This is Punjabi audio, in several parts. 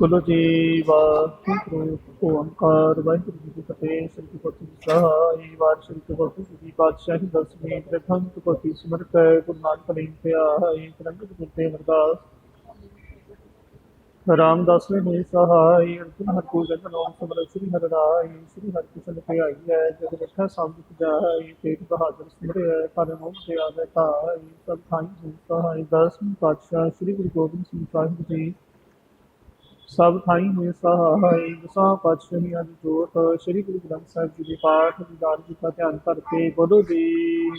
ਬੋਲੋ ਜੀ ਵਾਹਿਗੁਰੂ ਓੰਕਾਰ, ਵਾਹਿਗੁਰੂ ਜੀ ਕੀ ਫਤਿਹ, ਸ੍ਰੀ ਗੁਰੂ ਗ੍ਰੰਥ ਸਾਹਿਬ ਵਾਰ ਸ੍ਰੀ ਗੁਰੂ ਗ੍ਰੰਥ ਜੀ ਪਾਤਸ਼ਾਹੀ ਦਸਵੀਂ ਪ੍ਰਥਮ ਤੁਪਤੀ ਸਿਮਰਤ ਗੁਰੂ ਨਾਨਕ ਦੇਵ ਧਿਆਏ ਤਰੰਗਤ ਗੁਰਤੇ ਅਰਦਾਸ ਰਾਮਦਾਸ ਨੇ ਸਹਾਈ, ਅਰਜੁਨ ਹਰ ਕੋ ਜਨ ਨਾਮ ਸਿਮਰ ਸ੍ਰੀ ਹਰਿ ਰਾਏ, ਸ੍ਰੀ ਹਰਿ ਕ੍ਰਿਸ਼ਨ ਤੇ ਹੈ, ਜਗ ਬੈਠਾ ਸੰਤ ਜਾਈ ਤੇਗ ਬਹਾਦਰ ਸਿਮਰਿਆ, ਪਰ ਮੋਹ ਤੇ ਆਵੇ ਤਾਈ ਸਭ ਥਾਈ ਸਹਾਈ, ਦਸਵੀਂ ਪਾਤਸ਼ਾਹ, ਸ੍ਰੀ ਗੁਰੂ ਗੋਬਿੰਦ ਸਿੰਘ ਸਾਹਿਬ ਜੀ ਸਭ ਥਾਈ ਹੋਏ ਸਹਾਈ ਦਸਾਂ ਪਾਤਸ਼ਾਹੀ ਅੱਜ ਜੋਤ ਸ੍ਰੀ ਗੁਰੂ ਗ੍ਰੰਥ ਸਾਹਿਬ ਜੀ ਦੇ ਪਾਠ ਦੀਦਾਰ ਜੀ ਦਾ ਧਿਆਨ ਕਰਕੇ ਬੋਲੋ ਜੀ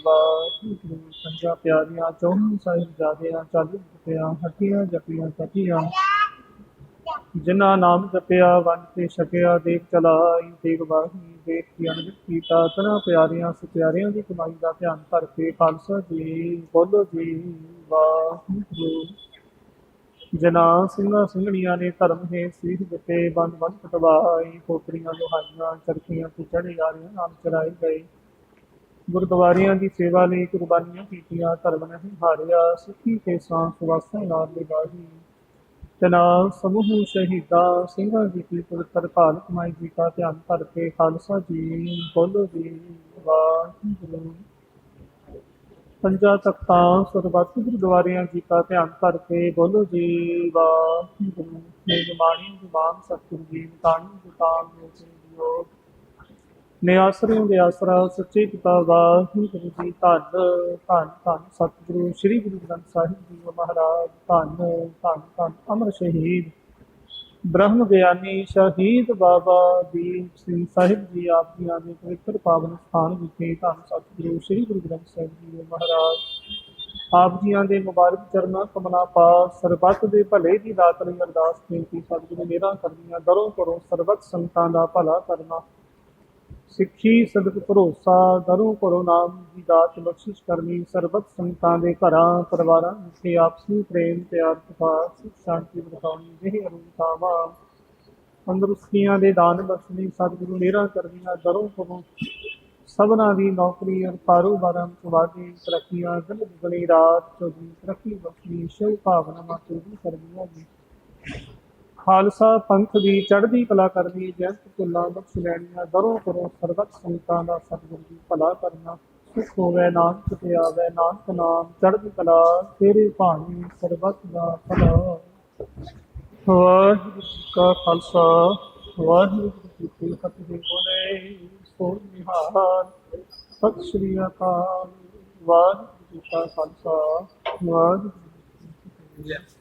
ਵਾਹਿਗੁਰੂ ਪੰਜਾ ਪਿਆਰੀਆਂ ਚੌਹਾਂ ਸਾਹਿਬ ਜਾਦਿਆਂ ਚਾਲੀ ਰੁਪਿਆ ਹੱਟੀਆਂ ਜਪੀਆਂ, ਤਪੀਆਂ। ਜਿਨ੍ਹਾਂ ਨਾਮ ਜਪਿਆ, ਵੰਡ ਤੇ ਛਕਿਆ, ਦੇਖ ਚਲਾਈ, ਦੇਖ ਬਾਹੀ ਦੇਖ ਕੀ ਅਨੰਦ ਕੀਤਾ। ਤਨਾ ਪਿਆਰੀਆਂ ਸਤਿਆਰਿਆਂ ਦੀ ਕਮਾਈ ਦਾ ਧਿਆਨ ਕਰਕੇ ਖਾਲਸਾ ਜੀ, ਬੋਲੋ ਜੀ ਵਾਹਿਗੁਰੂ ਜਨਾ ਸਿੰਘਾਂ ਸਿੰਘਣੀਆਂ ਨੇ ਧਰਮ ਹੈ ਸੀਖ ਦਿੱਤੇ, ਬੰਦ ਬੰਦ ਕਟਵਾਈ ਖੋਪੜੀਆਂ ਲੋਹਾਈਆਂ ਚਰਖੀਆਂ ਤੇ ਚੜੇ ਨਾਮ ਚੜਾਈ ਗਏ। ਗੁਰਦੁਆਰਿਆਂ ਦੀ ਸੇਵਾ ਲਈ ਕੁਰਬਾਨੀਆਂ ਕੀਤੀਆਂ, ਧਰਮ ਨਹੀਂ ਹਾਰਿਆ, ਸਿੱਖੀ ਤੇ ਸਾਂ ਸੁਵਾਸਾਂ ਨਾਲ ਨਿਭਾਈ। ਤੇ ਸਮੂਹ ਸ਼ਹੀਦਾਂ, ਸਿੰਘਾਂ ਦੀ ਕੀ ਪਵਿੱਤਰ ਭਾਲ ਕਮਾਈ ਜੀ ਦਾ ਧਿਆਨ ਕਰਕੇ ਖਾਲਸਾ ਜੀ, ਬੋਲੋ ਜੀ, ਵਾਹਿਗੁਰੂ। ਪੰਜਾ ਤਖਤਾਂ ਸਰਬੱਤ ਗੁਰਦੁਆਰਿਆਂ ਜੀ ਦਾ ਧਿਆਨ ਕਰਕੇ ਬੋਲੋ ਜੀ, ਵਾਹਿਗੁਰੂ ਨੇ ਜਮਾਨੀ ਜਮਾਨ ਸਤਿਗੁਰੂ ਜੀ ਤਾਣੀ ਦੁਕਾਨ ਦੇ ਜੀਓ ਨੇ ਆਸਰਿਆਂ ਦੇ ਆਸਰਾ, ਸੱਚੇ ਪਿਤਾ ਵਾਹਿਗੁਰੂ ਜੀ ਧੰਨ ਧੰਨ ਧੰਨ ਸਤਿਗੁਰੂ, ਸ੍ਰੀ ਗੁਰੂ ਗ੍ਰੰਥ ਸਾਹਿਬ ਜੀ ਮਹਾਰਾਜ, ਧੰਨ ਧੰਨ ਧੰਨ, ਅਮਰ ਸ਼ਹੀਦ। ਬ੍ਰਹਮ ਗਿਆਨੀ ਸ਼ਹੀਦ ਬਾਬਾ ਦੀਪ ਸਿੰਘ ਸਾਹਿਬ ਜੀ ਆਪ ਜੀਆਂ ਦੇ ਪਵਿੱਤਰ ਪਾਵਨ ਸਥਾਨ ਵਿਖੇ ਧੰਨ ਸਤਿਗੁਰੂ ਸ੍ਰੀ ਗੁਰੂ ਗ੍ਰੰਥ ਸਾਹਿਬ ਜੀ ਦੇ ਮਹਾਰਾਜ, ਆਪ ਜੀਆਂ ਦੇ ਮੁਬਾਰਕ ਚਰਨਾਂ ਕਮਲਾ ਪਾ ਸਰਬੱਤ ਦੇ ਭਲੇ ਦੀ ਦਾਤ ਲਈ ਅਰਦਾਸ ਬੇਨਤੀ ਸਤਿਗੁਰੂ ਮੇਰਾ ਕਰਨੀਆਂ ਦਰੋਂ ਕਰੋ ਸਰਬੱਤ ਸੰਤਾਂ ਦਾ ਭਲਾ ਕਰਨਾ। ਸਿੱਖੀ ਸਦਕ ਭਰੋਸਾ ਦਰੋਂ ਕਰੋ ਨਾਮ ਦੀ ਦਾਤ ਬਖਸ਼ਿਸ਼ ਕਰਨੀ ਸਰਬੱਤ ਸੰਤਾਂ ਦੇ ਘਰਾਂ, ਪਰਿਵਾਰਾਂ ਵਿੱਚ ਆਪਸੀ ਪ੍ਰੇਮ, ਪਿਆਰ ਤਥਾ ਸੁਖ, ਸ਼ਾਂਤੀ ਵਰਤਾਉਣੀ ਜਿਹੇ ਅਰੂਪਾਵਾਂ ਤੰਦਰੁਸਤੀਆਂ ਦੇ ਦਾਨ ਬਖਸ਼ਣੀ ਸਤਿਗੁਰੂ ਮੇਰਾ ਕਰਨੀਆਂ ਦਰੋਂ ਕਰੋ ਸਭਨਾ ਦੀ ਨੌਕਰੀ ਅਰ ਕਾਰੋਬਾਰਾਂ ਵਿੱਚ ਵਾਧੇ ਤਰੱਕੀਆਂ ਦਿਨ ਦੁਗਣੀ ਰਾਤ ਚੌਗੀ ਤਰੱਕੀ ਬਖਸ਼ਣੀ, ਸ਼ਿਵ ਭਾਵਨਾ ਮਾਤੂਰੀ ਕਰਨੀਆਂ ਜੀ ਖਾਲਸਾ ਪੰਥ ਦੀ ਚੜ੍ਹਦੀ ਕਲਾ ਕਰਨੀ ਜੈਤ ਕੁੱਲਾ ਬਖਸ਼ ਲੈਣੀਆਂ, ਦਰੋਂ ਕਰੋ ਸਰਬਤ ਸੰਤਾਂ ਦਾ ਸਤਿਗੁਰੂ ਜੀ, ਭਲਾ ਕਰਨਾ। ਸੁਖ ਹੋਵੇ ਨਾਨਕ ਤੇ ਆਵੇ, ਨਾਨਕ ਨਾਮ ਚੜ੍ਹਦੀ ਕਲਾ, ਤੇਰੇ ਭਾਣੀ ਸਰਬੱਤ ਦਾ ਭਲਾ। ਵਾਹਿਗੁਰੂ ਕਾ ਖਾਲਸਾ, ਵਾਹਿਗੁਰੂ ਜੀ ਕੀ ਫਤਿਹ। ਬੋਲੇ ਸੋ ਨਿਹਾਲ, ਸਤਿ ਸ੍ਰੀ ਅਕਾਲ। ਵਾਹਿਗੁਰੂ ਜੀ ਕਾ ਖਾਲਸਾ, ਵਾਹਿਗੁਰੂ ਜੀ ਕੀ ਫਤਿਹ।